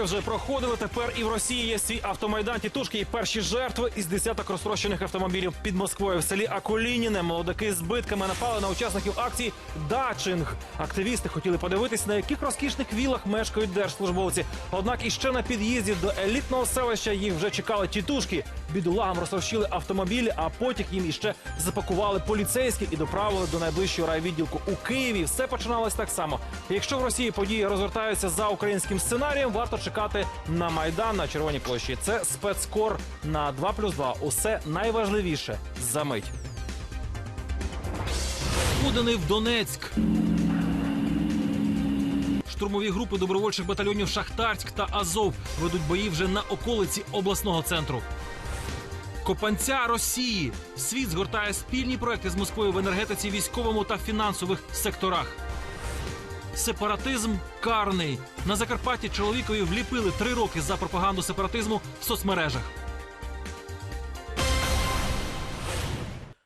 Це вже проходили. Тепер і в Росії є свій автомайдан. Тітушки і перші жертви із десяток розтрощених автомобілів під Москвою в селі Акулініне. Молодики з збитками напали на учасників акції Дачинг. Активісти хотіли подивитись, на яких розкішних вілах мешкають держслужбовці. Однак іще на під'їзді до елітного селища їх вже чекали тітушки. Бідолагам розтрощили автомобілі, а потім їм іще запакували поліцейські і доправили до найближчого райвідділку у Києві. Все починалось так само. Якщо в Росії події розгортаються за українським сценарієм, варто чекати на майдан на Червоній площі. Це спецкор на 2 плюс 2. Усе найважливіше за мить. Поданий в Донецьк. Штурмові групи добровольчих батальйонів Шахтарськ та Азов ведуть бої вже на околиці обласного центру. Копанця Росії. Світ згортає спільні проекти з Москвою в енергетиці, військовому та фінансових секторах. Сепаратизм карний. На Закарпатті чоловікові вліпили три роки за пропаганду сепаратизму в соцмережах.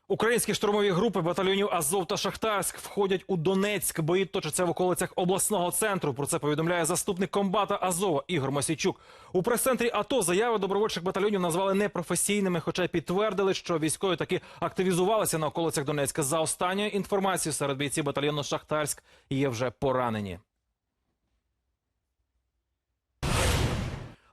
Українські штурмові групи батальйонів Азов та Шахтарськ входять у Донецьк. Бої точаться в околицях обласного центру. Про це повідомляє заступник комбата Азова Ігор Мосійчук. У прес-центрі АТО заяви добровольчих батальйонів назвали непрофесійними, хоча підтвердили, що військові таки активізувалися на околицях Донецька. За останньою інформацією серед бійців батальйону Шахтарськ є вже поранені.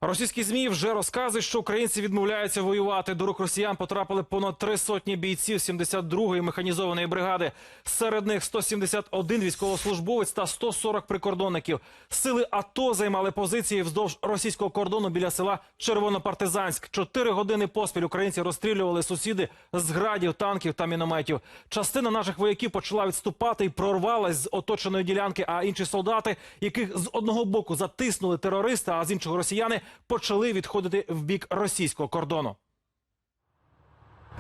Російські змі вже розказують, що українці відмовляються воювати. До рук росіян потрапили понад три сотні бійців 72-ї механізованої бригади. Серед них 171 військовослужбовець та 140 прикордонників. Сили АТО займали позиції вздовж російського кордону біля села Червонопартизанськ. Чотири години поспіль українці розстрілювали сусіди з градів, танків та мінометів. Частина наших вояків почала відступати і прорвалась з оточеної ділянки. А інші солдати, яких з одного боку затиснули терористи, а з іншого росіяни, почали відходити в бік російського кордону.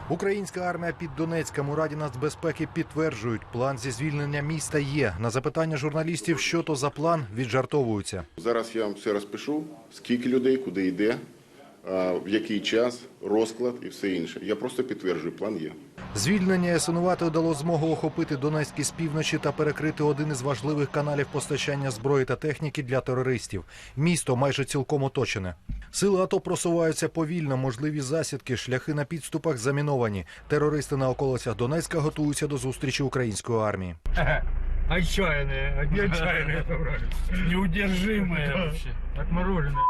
Українська армія під Донецьком у Раді нацбезпеки підтверджують, план зі звільнення міста є. На запитання журналістів, що то за план, віджартовуються. Зараз я вам все розпишу, скільки людей, куди йде, в який час, розклад і все інше. Я просто підтверджую, план є. Звільнення Ясинувати дало змогу охопити Донецькі з півночі та перекрити один із важливих каналів постачання зброї та техніки для терористів. Місто майже цілком оточене. Сили АТО просуваються повільно, можливі засідки, шляхи на підступах заміновані. Терористи на околицях Донецька готуються до зустрічі української армії. Отчаянные, они отчаянные собрались. Неудержимые вообще. Отмороженные.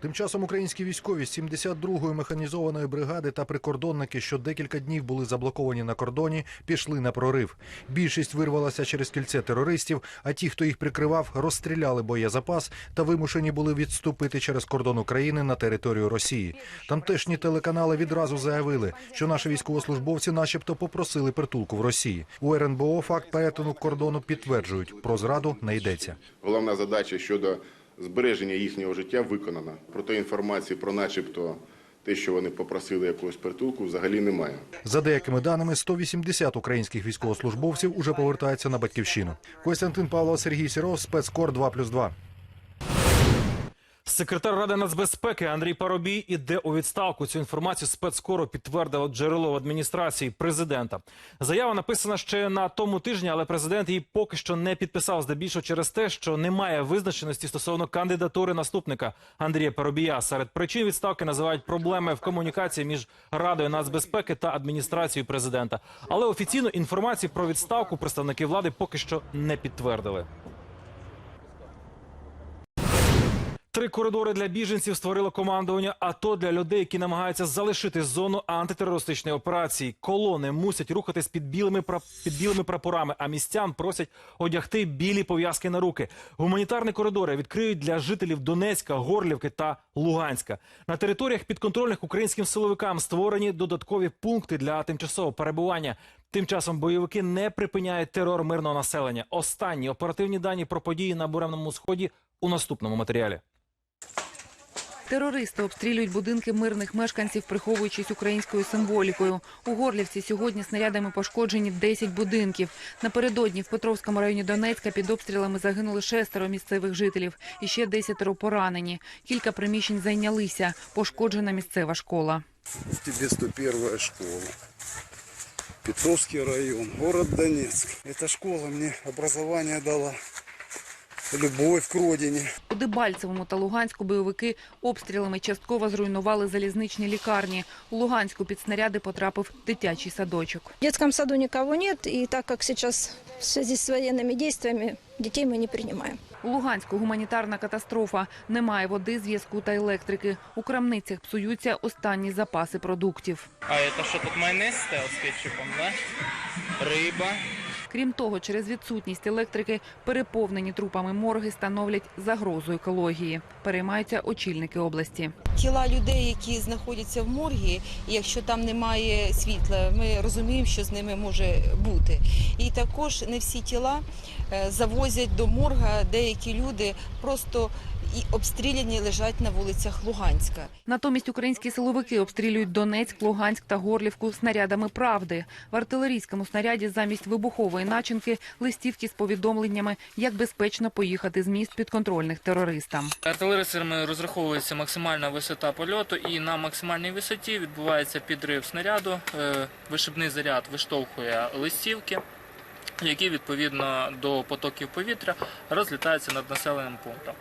Тим часом українські військові з 72-ї механізованої бригади та прикордонники, що декілька днів були заблоковані на кордоні, пішли на прорив. Більшість вирвалася через кільце терористів, а ті, хто їх прикривав, розстріляли боєзапас та вимушені були відступити через кордон України на територію Росії. Тамтешні телеканали відразу заявили, що наші військовослужбовці, начебто, попросили притулку в Росії. У РНБО факт перетину кордону підтверджують. Про зраду не йдеться. Головна задача щодо збереження їхнього життя виконано. Проте інформації про начебто те, що вони попросили якогось притулку, взагалі немає. За деякими даними, 180 українських військовослужбовців уже повертаються на батьківщину. Костянтин Павло Сергій Сіров, спецкор 2+,2. Секретар Ради нацбезпеки Андрій Парубій іде у відставку. Цю інформацію спецкору підтвердило джерело в адміністрації президента. Заява написана ще на тому тижні, але президент її поки що не підписав. Здебільшого через те, що немає визначеності стосовно кандидатури наступника Андрія Парубія. Серед причин відставки називають проблеми в комунікації між Радою нацбезпеки та адміністрацією президента. Але офіційну інформацію про відставку представники влади поки що не підтвердили. Три коридори для біженців створило командування АТО для людей, які намагаються залишити зону антитерористичної операції. Колони мусять рухатись під білими під білими прапорами, а містян просять одягти білі пов'язки на руки. Гуманітарні коридори відкриють для жителів Донецька, Горлівки та Луганська. На територіях підконтрольних українським силовикам створені додаткові пункти для тимчасового перебування. Тим часом бойовики не припиняють терор мирного населення. Останні оперативні дані про події на буремному сході у наступному матеріалі. Терористи обстрілюють будинки мирних мешканців, приховуючись українською символікою. У Горлівці сьогодні снарядами пошкоджені 10 будинків. Напередодні в Петровському районі Донецька під обстрілами загинули шестеро місцевих жителів і ще десятеро поранені. Кілька приміщень зайнялися. Пошкоджена місцева школа. тебе 101 школа. Петровский район, город Донецк. Эта школа мне образование дала любовь к родине. У Дебальцевому та Луганську бойовики обстрілами частково зруйнували залізничні лікарні. У Луганську під снаряди потрапив дитячий садочок. В детском саду никого нет, и так как сейчас в связи с военными действиями детей мы не принимаем. У Луганську гуманітарна катастрофа. Немає води, зв'язку та електрики. У крамницях псуються останні запаси продуктів. А это что, тут майонез стоял с кетчупом, да? Рыба. Крім того, через відсутність електрики переповнені трупами морги становлять загрозу екології. Переймаються очільники області. тіла людей, які знаходяться в моргі, якщо там немає світла, ми розуміємо, що з ними може бути. І також не всі тіла е, завозять до морга. Деякі люди просто і обстріляні лежать на вулицях Луганська. Натомість українські силовики обстрілюють Донецьк, Луганськ та Горлівку снарядами правди. В артилерійському снаряді замість вибухової начинки листівки з повідомленнями, як безпечно поїхати з міст підконтрольних терористам. Артилерисами розраховується максимальна висота польоту, і на максимальній висоті відбувається підрив снаряду. Е, Вишибний заряд виштовхує листівки, які відповідно до потоків повітря розлітаються над населеним пунктом.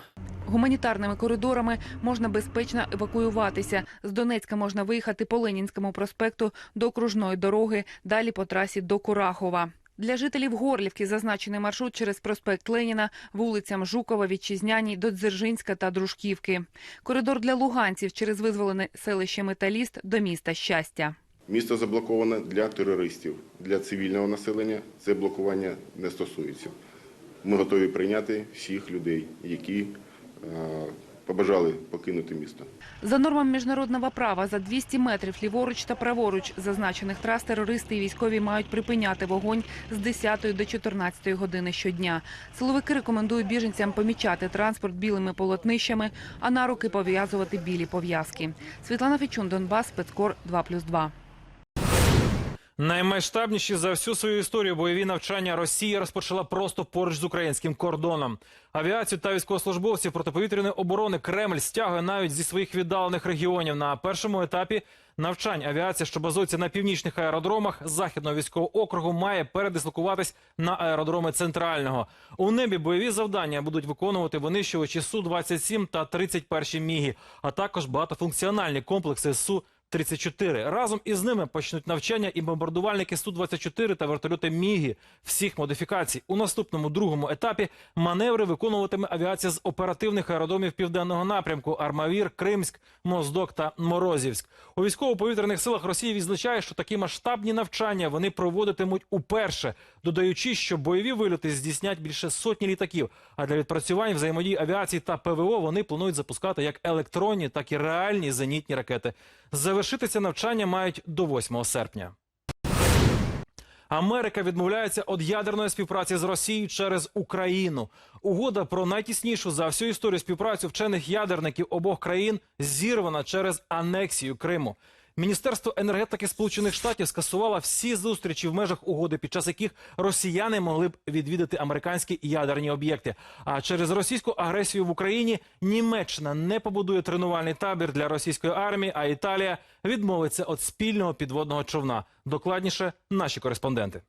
Гуманітарними коридорами можна безпечно евакуюватися. З Донецька можна виїхати по Ленінському проспекту до окружної дороги, далі по трасі до Курахова. Для жителів Горлівки зазначений маршрут через проспект Леніна, вулицям Жукова, Вітчизняній, до Дзержинська та Дружківки. Коридор для луганців через визволене селище Металіст до міста Щастя. Місто заблоковане для терористів, для цивільного населення це блокування не стосується. Ми готові прийняти всіх людей, які побажали покинути місто. За нормами міжнародного права за 200 метрів ліворуч та праворуч зазначених трас терористи і військові мають припиняти вогонь з 10 до 14 години щодня. Силовики рекомендують біженцям помічати транспорт білими полотнищами, а на руки пов'язувати білі пов'язки. Світлана Фічун, Донбас, спецкор 2+,2. Наймасштабніші за всю свою історію бойові навчання Росія розпочала просто поруч з українським кордоном. Авіацію та військовослужбовців протиповітряної оборони Кремль стягує навіть зі своїх віддалених регіонів. На першому етапі навчань авіація, що базується на північних аеродромах західного військового округу, має передислокуватись на аеродроми центрального. У небі бойові завдання будуть виконувати винищувачі су 27 та 31 міги, а також багатофункціональні комплекси су 34 Разом із ними почнуть навчання і бомбардувальники Су-24 та вертольоти Мігі всіх модифікацій. У наступному другому етапі маневри виконуватиме авіація з оперативних аеродромів південного напрямку: Армавір, Кримськ, Моздок та Морозівськ. У військово-повітряних силах Росії відзначає, що такі масштабні навчання вони проводитимуть уперше, додаючи, що бойові вильоти здійснять більше сотні літаків. А для відпрацювань взаємодії авіації та ПВО вони планують запускати як електронні, так і реальні зенітні ракети. Завершитися навчання мають до 8 серпня. Америка відмовляється від ядерної співпраці з Росією через Україну. Угода про найтіснішу за всю історію співпрацю вчених ядерників обох країн зірвана через анексію Криму. Міністерство енергетики Сполучених Штатів скасувало всі зустрічі в межах угоди, під час яких росіяни могли б відвідати американські ядерні об'єкти. А через російську агресію в Україні Німеччина не побудує тренувальний табір для російської армії, а Італія відмовиться від спільного підводного човна. Докладніше наші кореспонденти.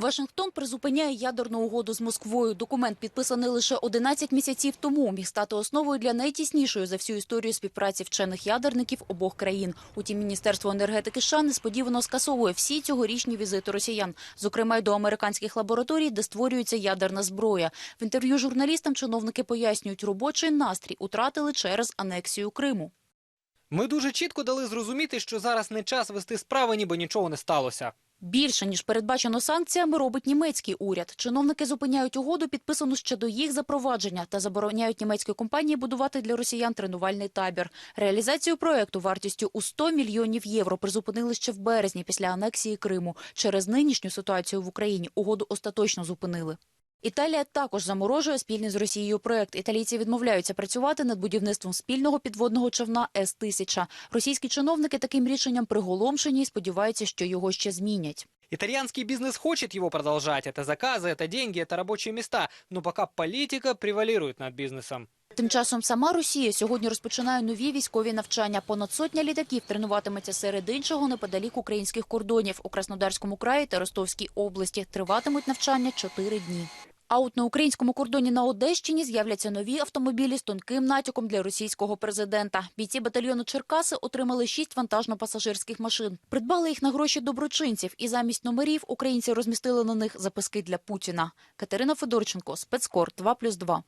Вашингтон призупиняє ядерну угоду з Москвою. Документ, підписаний лише 11 місяців тому, міг стати основою для найтіснішої за всю історію співпраці вчених ядерників обох країн. Утім, Міністерство енергетики США несподівано скасовує всі цьогорічні візити росіян, зокрема й до американських лабораторій, де створюється ядерна зброя. В інтерв'ю журналістам чиновники пояснюють, робочий настрій утратили через анексію Криму. Ми дуже чітко дали зрозуміти, що зараз не час вести справи, ніби нічого не сталося. Більше ніж передбачено санкціями, робить німецький уряд. Чиновники зупиняють угоду, підписану ще до їх запровадження, та забороняють німецькій компанії будувати для росіян тренувальний табір. Реалізацію проекту вартістю у 100 мільйонів євро призупинили ще в березні після анексії Криму. Через нинішню ситуацію в Україні угоду остаточно зупинили. Італія також заморожує спільний з Росією проект. Італійці відмовляються працювати над будівництвом спільного підводного човна С-1000. Російські чиновники таким рішенням приголомшені і сподіваються, що його ще змінять. Итальянский бизнес хочет его продолжать. Это заказы, это деньги, это рабочие места. Но пока политика превалирует над бизнесом. Тим часом сама Росія сьогодні розпочинає нові військові навчання. Понад сотня літаків тренуватиметься серед іншого неподалік українських кордонів у Краснодарському краї та Ростовській області. Триватимуть навчання чотири дні. А от на українському кордоні на Одещині з'являться нові автомобілі з тонким натяком для російського президента. Бійці батальйону Черкаси отримали шість вантажно-пасажирських машин. Придбали їх на гроші доброчинців, і замість номерів українці розмістили на них записки для Путіна. Катерина Федорченко, спецкор 2+,2.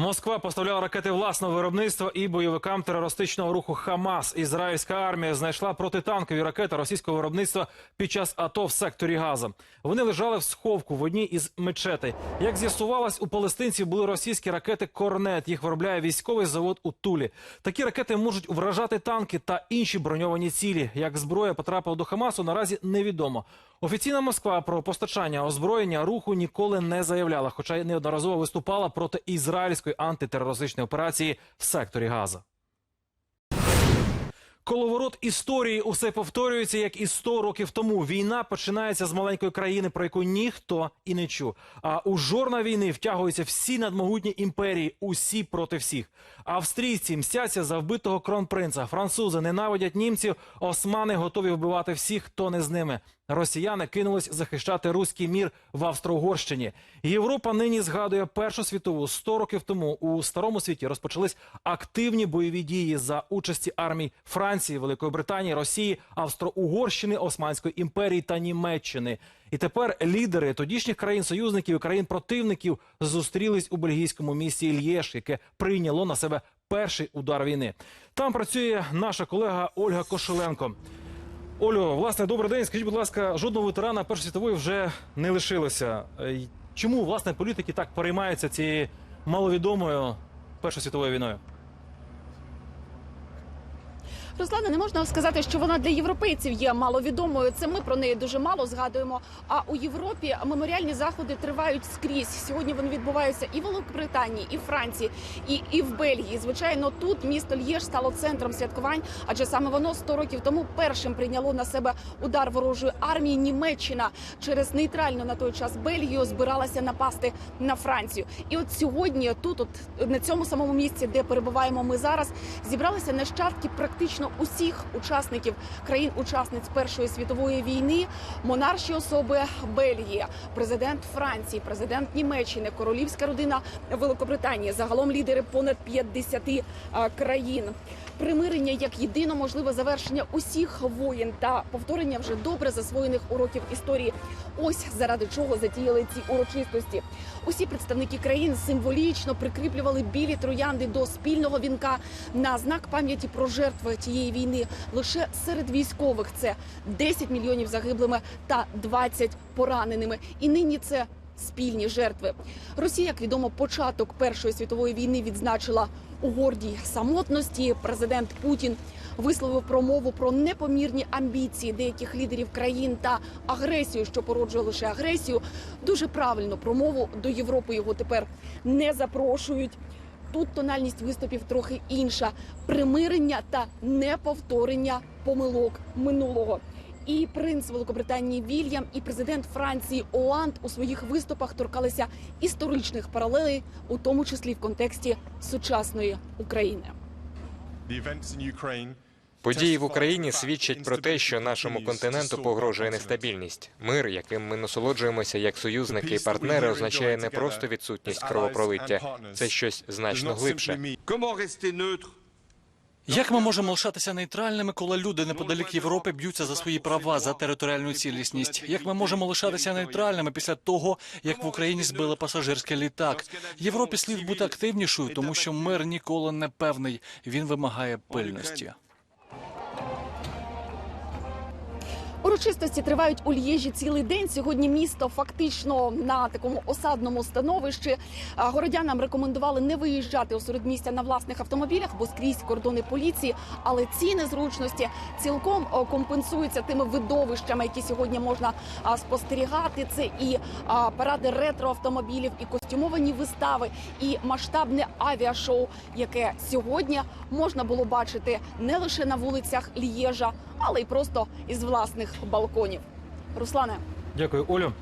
Москва поставляла ракети власного виробництва і бойовикам терористичного руху Хамас. Ізраїльська армія знайшла протитанкові ракети російського виробництва під час АТО в секторі Газа. Вони лежали в сховку в одній із мечетей. Як з'ясувалось, у палестинців були російські ракети Корнет. Їх виробляє військовий завод у Тулі. Такі ракети можуть вражати танки та інші броньовані цілі. Як зброя потрапила до Хамасу, наразі невідомо. Офіційна Москва про постачання озброєння руху ніколи не заявляла, хоча й неодноразово виступала проти ізраїльської антитерористичної операції в секторі Газа. Коловорот історії усе повторюється, як і 100 років тому. Війна починається з маленької країни, про яку ніхто і не чув. А у жорна війни втягуються всі надмогутні імперії, усі проти всіх. Австрійці мстяться за вбитого кронпринца. Французи ненавидять німців. Османи готові вбивати всіх, хто не з ними. Росіяни кинулись захищати руський мір в Австро-Угорщині. Європа нині згадує Першу світову 100 років тому. У старому світі розпочались активні бойові дії за участі армій Франції, Великої Британії, Росії, Австро-Угорщини, Османської імперії та Німеччини. І тепер лідери тодішніх країн-союзників і країн-противників зустрілись у бельгійському місті Ільєш, яке прийняло на себе перший удар війни. Там працює наша колега Ольга Кошеленко. Олю, власне, добрий день. Скажіть, будь ласка, жодного ветерана Першої світової вже не лишилося. Е, Чому власне політики так переймаються цією маловідомою Першою світовою війною? Руслане, не можна сказати, що вона для європейців є маловідомою. Це ми про неї дуже мало згадуємо. А у Європі меморіальні заходи тривають скрізь. Сьогодні вони відбуваються і в Великобританії, і в Франції, і, і в Бельгії. Звичайно, тут місто Л'єш стало центром святкувань, адже саме воно 100 років тому першим прийняло на себе удар ворожої армії. Німеччина через нейтральну на той час Бельгію збиралася напасти на Францію. І от сьогодні, тут, от на цьому самому місці, де перебуваємо ми зараз, зібралися нащадки практично усіх учасників країн-учасниць Першої світової війни, монарші особи Бельгії, президент Франції, президент Німеччини, королівська родина Великобританії, загалом лідери понад 50 країн. Примирення як єдино можливе завершення усіх воєн та повторення вже добре засвоєних уроків історії. Ось заради чого затіяли ці урочистості. Усі представники країн символічно прикріплювали білі троянди до спільного вінка на знак пам'яті про жертви тієї війни. Лише серед військових це 10 мільйонів загиблими та 20 пораненими. І нині це спільні жертви. Росія, як відомо, початок Першої світової війни відзначила у гордій самотності. Президент Путін висловив промову про непомірні амбіції деяких лідерів країн та агресію, що породжує лише агресію. Дуже правильно промову до Європи його тепер не запрошують. Тут тональність виступів трохи інша: примирення та неповторення помилок минулого. І принц Великобританії Вільям, і президент Франції Оланд у своїх виступах торкалися історичних паралелей, у тому числі в контексті сучасної України. Події в Україні свідчать про те, що нашому континенту погрожує нестабільність. Мир, яким ми насолоджуємося як союзники і партнери, означає не просто відсутність кровопролиття, це щось значно глибше. Як ми можемо лишатися нейтральними, коли люди неподалік Європи б'ються за свої права за територіальну цілісність? Як ми можемо лишатися нейтральними після того, як в Україні збили пасажирський літак? Європі слід бути активнішою, тому що мир ніколи не певний. Він вимагає пильності. Урочистості тривають у Льєжі цілий день. Сьогодні місто фактично на такому осадному становищі. Городянам рекомендували не виїжджати у середмістя на власних автомобілях, бо скрізь кордони поліції. Але ці незручності цілком компенсуються тими видовищами, які сьогодні можна спостерігати. Це і паради ретроавтомобілів, і костюмовані вистави, і масштабне авіашоу, яке сьогодні можна було бачити не лише на вулицях Льєжа, але й просто із власних балконів. Руслане. Дякую, Олю.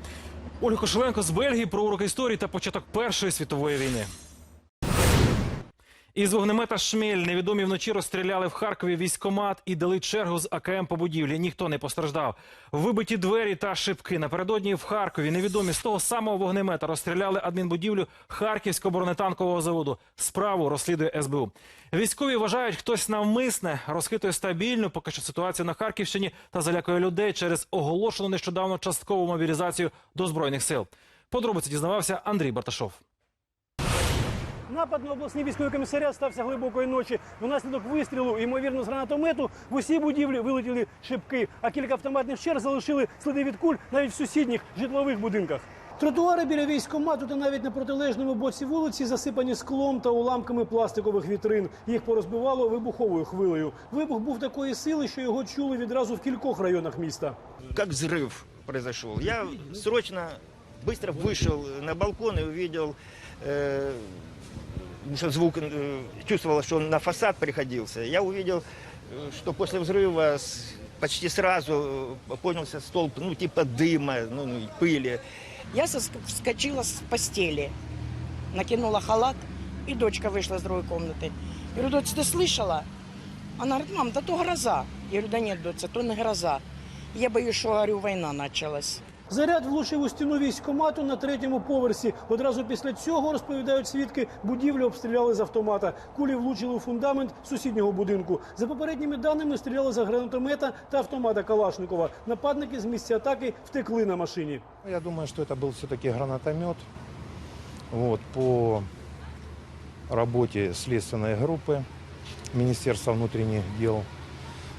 Ольга Кошеленко з Бельгії про уроки історії та початок Першої світової війни. Із вогнемета Шмель невідомі вночі розстріляли в Харкові військомат і дали чергу з АКМ по будівлі. Ніхто не постраждав. Вибиті двері та шибки. Напередодні в Харкові невідомі з того самого вогнемета розстріляли адмінбудівлю Харківського бронетанкового заводу. Справу розслідує СБУ. Військові вважають, хтось навмисне розхитує стабільну поки що ситуацію на Харківщині та залякує людей через оголошену нещодавно часткову мобілізацію до збройних сил. Подробиці дізнавався Андрій Барташов. Напад на обласний військовий комісаріат стався глибокої ночі. Внаслідок вистрілу, ймовірно, з гранатомету в усі будівлі вилетіли шибки, а кілька автоматних черг залишили сліди від куль навіть в сусідніх житлових будинках. Тротуари біля військкомату та навіть на протилежному боці вулиці засипані склом та уламками пластикових вітрин. Їх порозбивало вибуховою хвилею. Вибух був такої сили, що його чули відразу в кількох районах міста. как взрыв произошел. Я срочно, быстро вышел на балкон и увидел, э, что звук, э, чувствовал, что он на фасад приходился. Я увидел, э, что после взрыва с- почти сразу э, поднялся столб, ну, типа дыма, ну, ну, и пыли. Я соск- вскочила с постели, накинула халат, и дочка вышла из другой комнаты. Я говорю, дочь, ты слышала? Она говорит, мам, да то гроза. Я говорю, да нет, доця, то не гроза. Я боюсь, що говорю, війна почалась. Заряд влучив у стіну військкомату на третьому поверсі. Одразу після цього, розповідають свідки, будівлю обстріляли з автомата. Кулі влучили у фундамент сусіднього будинку. За попередніми даними, стріляли з гранатомета та автомата Калашникова. Нападники з місця атаки втекли на машині. Я думаю, что это был все-таки гранатомет. Вот, по работе следственной группы Министерства внутренних дел.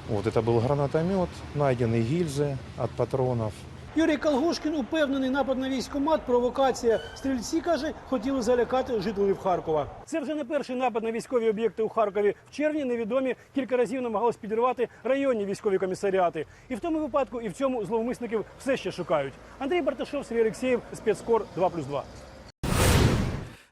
Вот, это был гранатомет, найдены гильзы от патронов. Юрій Калгушкін упевнений, напад на військкомат – провокація. Стрільці, каже, хотіли залякати жителів Харкова. Це вже не перший напад на військові об'єкти у Харкові. В червні невідомі кілька разів намагались підірвати районні військові комісаріати. І в тому випадку, і в цьому зловмисників все ще шукають. Андрій Барташов, Сергій Олексєєв, спецкор 2+,2.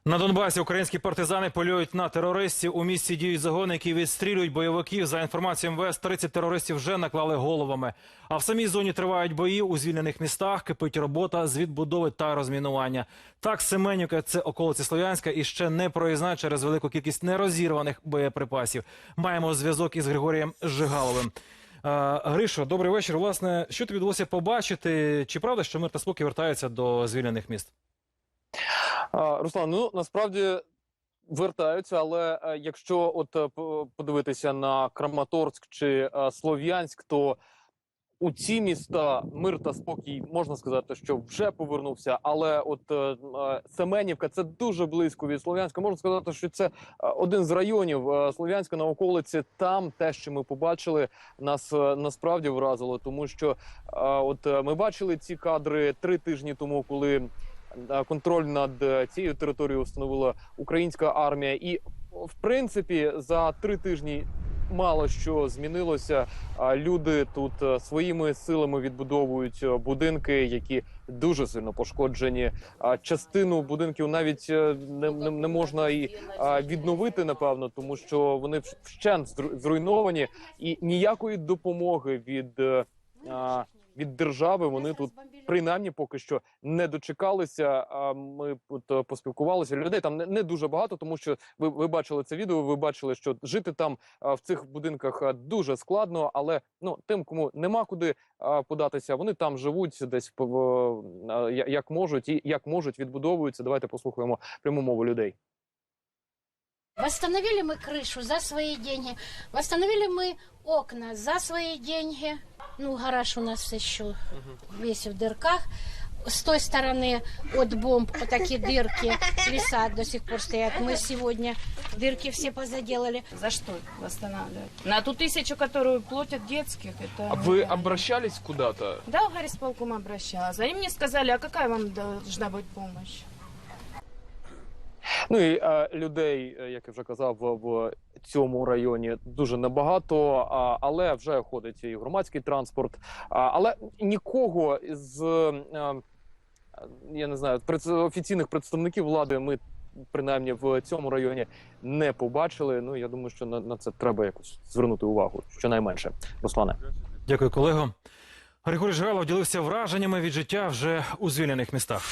На Донбасі українські партизани полюють на терористів. У місті діють загони, які відстрілюють бойовиків. За інформацією МВС, 30 терористів вже наклали головами. А в самій зоні тривають бої у звільнених містах. Кипить робота з відбудови та розмінування. Так, Семенівка – це околиці Слов'янська і ще не проїзна через велику кількість нерозірваних боєприпасів. Маємо зв'язок із Григорієм Жигаловим. Гришо, добрий вечір. Власне, що тобі вдалося побачити? Чи правда, що мир та спокій вертаються до звільнених міст? Руслан, ну насправді вертаються, але е, якщо от е, подивитися на Краматорськ чи е, Слов'янськ, то у ці міста мир та спокій можна сказати, що вже повернувся. Але от Семенівка це дуже близько від Слов'янська. Можна сказати, що це один з районів Слов'янська на околиці. Там те, що ми побачили, нас насправді вразило, тому що от ми бачили ці кадри три тижні тому, коли контроль над е, цією територією встановила українська армія, і в принципі за три тижні. Мало що змінилося. Люди тут е, своїми силами відбудовують е, будинки, які дуже сильно пошкоджені. Частину будинків навіть е, не, не, не можна і відновити, напевно, тому що вони вщент зруйновані, і ніякої допомоги від, е, від держави вони тут принаймні поки що не дочекалися. А ми е, поспілкувалися. Людей там не, дуже багато, тому що ви, ви бачили це відео. Ви бачили, що жити там в цих будинках дуже складно, але ну тим, кому нема куди податися, вони там живуть десь як можуть і як можуть відбудовуються. Давайте послухаємо пряму мову людей. Восстановили мы крышу за свои деньги. Восстановили мы окна за свои деньги. Ну, гараж у нас еще весь в дырках. С той стороны от бомб вот такие дырки, леса до сих пор стоят. Мы сегодня дырки все позаделали. За что восстанавливать? На ту тысячу, которую платят детских, это... А вы обращались куда-то? Да, в горисполком обращалась. Они мне сказали, а какая вам должна быть помощь? Ну і е, людей, е, як я вже казав, в, цьому районі дуже небагато, а, але вже ходить і громадський транспорт. А, але нікого з е, я не знаю офіційних представників влади ми. Принаймні в цьому районі не побачили. Ну я думаю, що на, на це треба якось звернути увагу. Щонайменше, Руслане. Дякую, колего. Григорій Жигалов ділився враженнями від життя вже у звільнених містах.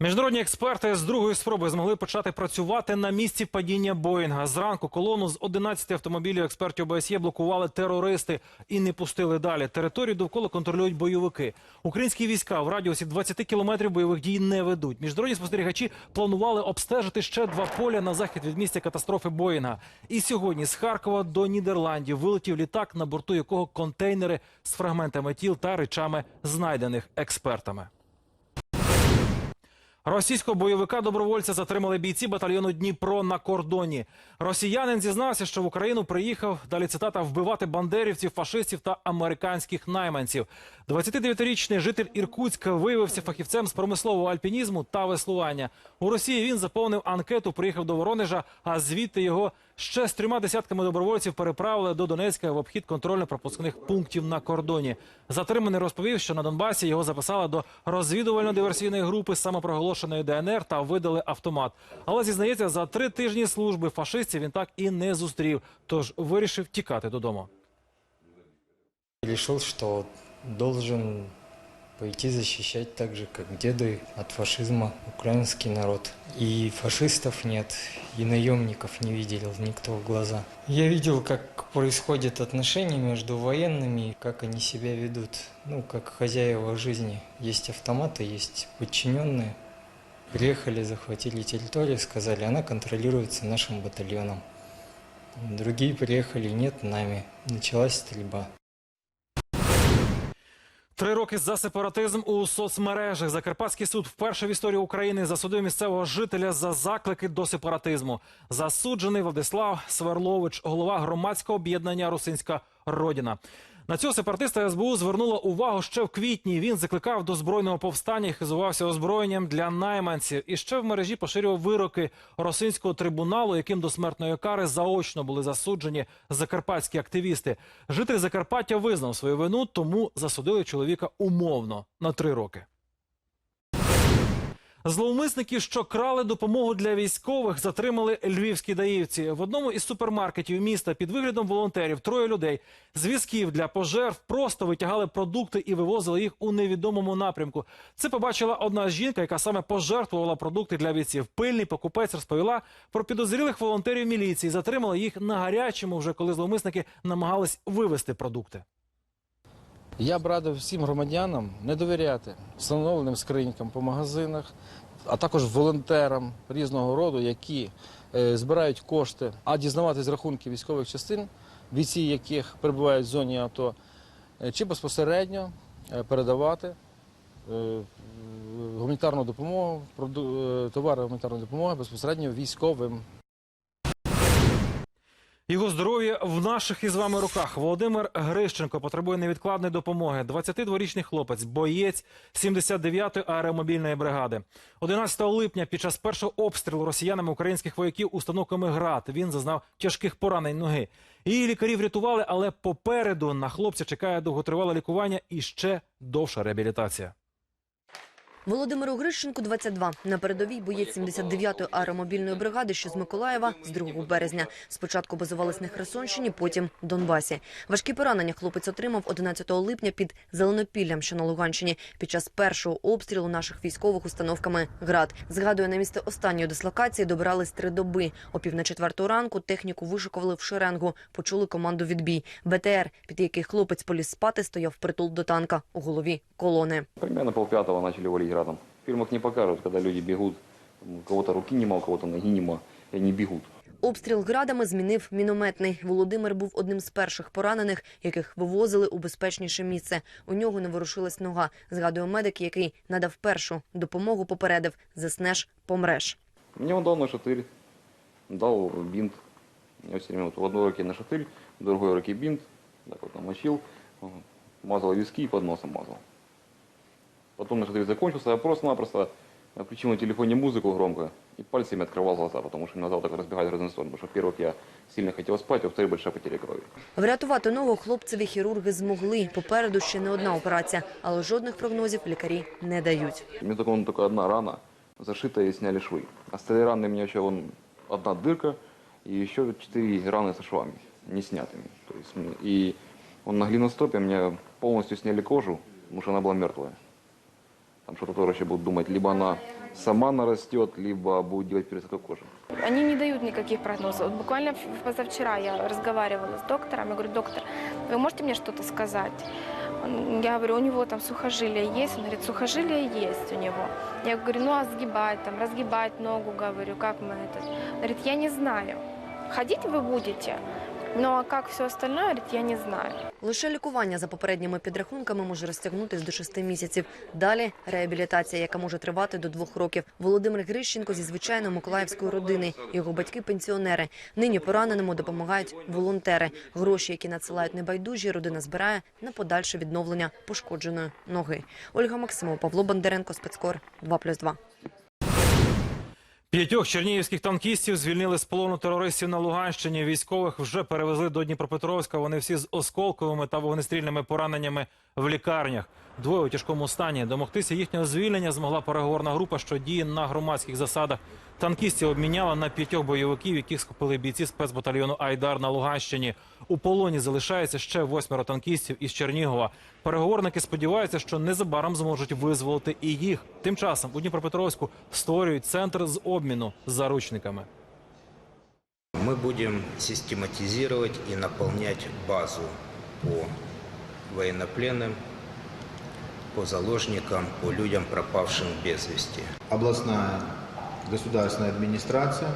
Міжнародні експерти з другої спроби змогли почати працювати на місці падіння Боїнга. Зранку колону з 11 автомобілів експертів ОБСЄ блокували терористи і не пустили далі. Територію довкола контролюють бойовики. Українські війська в радіусі 20 кілометрів бойових дій не ведуть. Міжнародні спостерігачі планували обстежити ще два поля на захід від місця катастрофи Боїнга. І сьогодні з Харкова до Нідерландів вилетів літак, на борту якого контейнери з фрагментами тіл та речами, знайдених експертами. Російського бойовика добровольця затримали бійці батальйону Дніпро на кордоні. Росіянин зізнався, що в Україну приїхав далі цитата вбивати бандерівців, фашистів та американських найманців. 29-річний житель Іркутська виявився фахівцем з промислового альпінізму та веслування. У Росії він заповнив анкету, приїхав до Воронежа, а звідти його ще з трьома десятками добровольців переправили до Донецька в обхід контрольно-пропускних пунктів на кордоні. Затриманий розповів, що на Донбасі його записали до розвідувально-диверсійної групи самопроголошеної ДНР та видали автомат. Але зізнається, за три тижні служби фашистів він так і не зустрів, тож вирішив тікати додому. Решил, что должен пойти защищать так же, как деды, от фашизма украинский народ. И фашистов нет, и наемников не видел никто в глаза. Я видел, как происходят отношения между военными, как они себя ведут, ну, как хозяева жизни. Есть автоматы, есть подчиненные. Приехали, захватили территорию, сказали, она контролируется нашим батальоном. Другие приехали, нет, нами. Началась стрельба. Три роки за сепаратизм у соцмережах. Закарпатський суд вперше в історії України засудив місцевого жителя за заклики до сепаратизму. Засуджений Владислав Сверлович, голова громадського об'єднання Русинська Родина. На цього сепаратиста СБУ звернула увагу ще в квітні. Він закликав до збройного повстання і хизувався озброєнням для найманців. І ще в мережі поширював вироки російського трибуналу, яким до смертної кари заочно були засуджені закарпатські активісти. Житель Закарпаття визнав свою вину, тому засудили чоловіка умовно на три роки. Зловмисники, що крали допомогу для військових, затримали львівські даївці. В одному із супермаркетів міста під виглядом волонтерів троє людей з візків для пожертв просто витягали продукти і вивозили їх у невідомому напрямку. Це побачила одна жінка, яка саме пожертвувала продукти для бійців. Пильний покупець розповіла про підозрілих волонтерів міліції. Затримали їх на гарячому, вже коли зловмисники намагались вивезти продукти. Я б радив всім громадянам не довіряти встановленим скринькам по магазинах, а також волонтерам різного роду, які е, збирають кошти, а дізнаватись рахунки військових частин, бійці яких перебувають в зоні АТО, е, чи безпосередньо е, передавати гуманітарну допомогу, проду- товари гуманітарної допомоги безпосередньо військовим. Його здоров'я в наших із вами руках. Володимир Грищенко потребує невідкладної допомоги. 22-річний хлопець, боєць 79-ї аеромобільної бригади. 11 липня під час першого обстрілу росіянами українських вояків установками ГРАД він зазнав тяжких поранень ноги. Її лікарі врятували, але попереду на хлопця чекає довготривале лікування і ще довша реабілітація. Володимиру Грищенку 22. На передовій боєць 79-ї аеромобільної бригади, що з Миколаєва, з 2 березня. Спочатку базувались на Херсонщині, потім Донбасі. Важкі поранення хлопець отримав 11 липня під Зеленопіллям, що на Луганщині, під час першого обстрілу наших військових установками ГРАД. Згадує, на місце останньої дислокації добирались три доби. О пів на четверту ранку техніку вишикували в шеренгу. Почули команду відбій. БТР, під який хлопець поліз спати, стояв притул до танка. У голові колони. Примерно полпятого валить градом. В фильмах не покажут, когда люди бегут, у кого-то руки нема, у кого-то ноги нема, и они бегут. Обстріл градами змінив мінометний. Володимир був одним з перших поранених, яких вивозили у безпечніше місце. У нього не ворушилась нога. Згадує медик, який надав першу допомогу, попередив заснеш, помреш. Мне он дал на. Я все время вот в одной руке на шатырь, в другой руке бинт, так вот намочил, вот, мазал виски и под носом мазал. Потом на шатырь закончился, я просто-напросто включил на телефоне музыку громко и пальцами открывал глаза, потому что меня так разбегать в разные стороны. Потому что, во-первых, я сильно хотел спать, а во-вторых, большая потеря крови. Врятувати ногу хлопцеві хірурги змогли. Попереду ще не одна операція, але жодних прогнозів лікарі не дають. У меня только, вон только одна рана, зашитая и сняли швы. Остальные раны у меня еще вон одна дырка и еще четыре раны со швами, не снятыми. То есть, м, и он на глиностопе мне полностью сняли кожу, потому что она была мертвая. Там врачи будут думать, либо она сама нарастет, либо будет делать пересадку кожи. Они не дают никаких прогнозов. Вот буквально позавчера я разговаривала с доктором. Я говорю, доктор, вы можете мне что-то сказать? Я говорю, у него там сухожилие есть? Он говорит, сухожилие есть у него. Я говорю, ну а сгибать, там, разгибать ногу, говорю, как мы это? Он говорит, я не знаю. Ходить вы будете, ну а как все остальное, говорит, я не знаю. Лише лікування за попередніми підрахунками може розтягнутись до шести місяців. Далі реабілітація, яка може тривати до двох років. Володимир Грищенко зі звичайної миколаївської родини. Його батьки пенсіонери. Нині пораненому допомагають волонтери. Гроші, які надсилають небайдужі, родина збирає на подальше відновлення пошкодженої ноги. Ольга Максимова, Павло Бондаренко, спецкор 2+,2. П'ятьох чернігівських танкістів звільнили з полону терористів на Луганщині. Військових вже перевезли до Дніпропетровська. Вони всі з осколковими та вогнестрільними пораненнями в лікарнях. Двоє у тяжкому стані. Домогтися їхнього звільнення змогла переговорна група, що діє на громадських засадах. Танкістів обміняла на п'ятьох бойовиків, яких схопили бійці спецбатальйону Айдар на Луганщині. У полоні залишається ще восьмеро танкістів із Чернігова. Переговорники сподіваються, що незабаром зможуть визволити і їх. Тим часом у Дніпропетровську створюють центр з обміну заручниками. Мы будем систематизировать и наполнять базу по военнопленным, по заложникам, по людям, пропавшим без вести. областная государственная администрация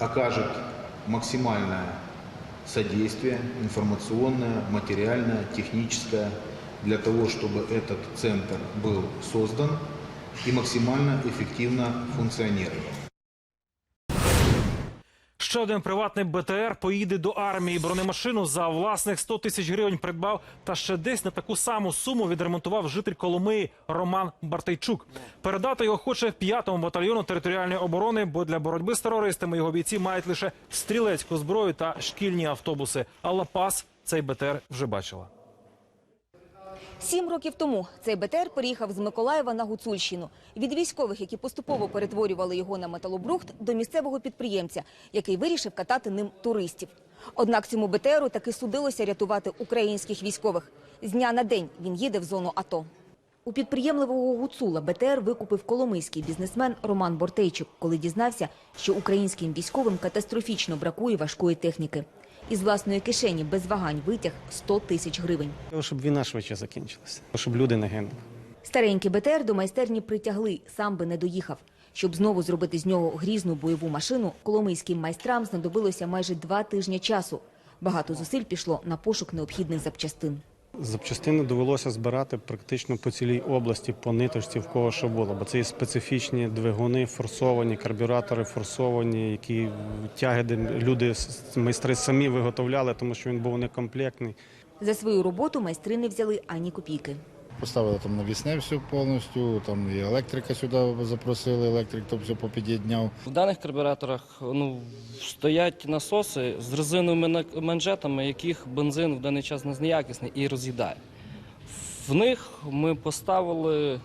окажет максимальное содействие информационное, материальное, техническое для того, чтобы этот центр был создан и максимально эффективно функционировал. Ще один приватний БТР поїде до армії. Бронемашину за власних 100 тисяч гривень придбав та ще десь на таку саму суму відремонтував житель Коломиї Роман Бартейчук. Передати його хоче 5-му батальйону територіальної оборони, бо для боротьби з терористами його бійці мають лише стрілецьку зброю та шкільні автобуси. А Лапас цей БТР вже бачила. Сім років тому цей БТР переїхав з Миколаєва на Гуцульщину. Від військових, які поступово перетворювали його на металобрухт, до місцевого підприємця, який вирішив катати ним туристів. Однак цьому БТРу таки судилося рятувати українських військових. З дня на день він їде в зону АТО. У підприємливого гуцула БТР викупив коломийський бізнесмен Роман Бортейчук, коли дізнався, що українським військовим катастрофічно бракує важкої техніки. Із власної кишені без вагань витяг 100 тисяч гривень. Щоб війна швидше закінчилася, щоб люди не гинули. Старенький БТР до майстерні притягли, сам би не доїхав. Щоб знову зробити з нього грізну бойову машину, коломийським майстрам знадобилося майже два тижні часу. Багато зусиль пішло на пошук необхідних запчастин. Запчастини довелося збирати практично по цілій області, по ниточці, в кого що було. Бо це є специфічні двигуни, форсовані, карбюратори форсовані, які тяги, де люди, майстри самі виготовляли, тому що він був некомплектний. За свою роботу майстри не взяли ані копійки. Поставили там навісне все повністю, там і електрика сюди запросили, електрик то все попід'єдняв. В даних карбюраторах ну, стоять насоси з резиновими манжетами, яких бензин в даний час не неякісний і роз'їдає. В них ми поставили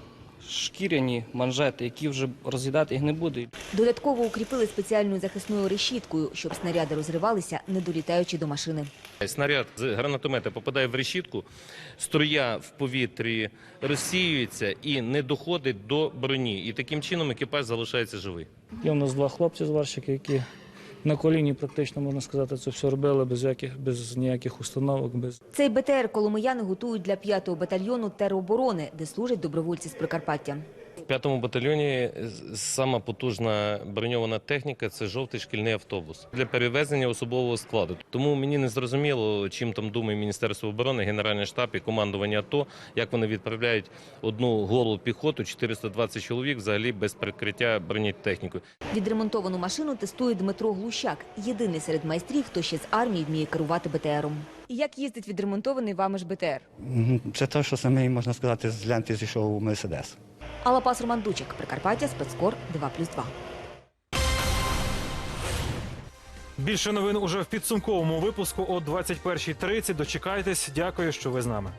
шкіряні манжети, які вже роз'їдати їх не буде. Додатково укріпили спеціальною захисною решіткою, щоб снаряди розривалися, не долітаючи до машини. Снаряд з гранатомета попадає в решітку, струя в повітрі розсіюється і не доходить до броні. І таким чином екіпаж залишається живий. Є у нас два хлопці зварщики, які на коліні практично можна сказати, це все робили без яких без ніяких установок, без Цей БТР коломияни готують для 5-го батальйону тероборони, де служать добровольці з Прикарпаття. В п'ятому батальйоні сама потужна броньована техніка це жовтий шкільний автобус для перевезення особового складу. Тому мені не зрозуміло, чим там думає Міністерство оборони, Генеральний штаб і командування АТО, як вони відправляють одну голу піхоту, 420 чоловік, взагалі без прикриття бронетехнікою. Відремонтовану машину тестує Дмитро Глущак, єдиний серед майстрів, хто ще з армії вміє керувати БТРом. Як їздить відремонтований вами ж БТР? Це те, що саме можна сказати, з ленти зійшов у Мерседес. Алапас Роман Дучик, Прикарпаття, спецкор 2+,2. Більше новин уже в підсумковому випуску о 21.30. Дочекайтесь. Дякую, що ви з нами.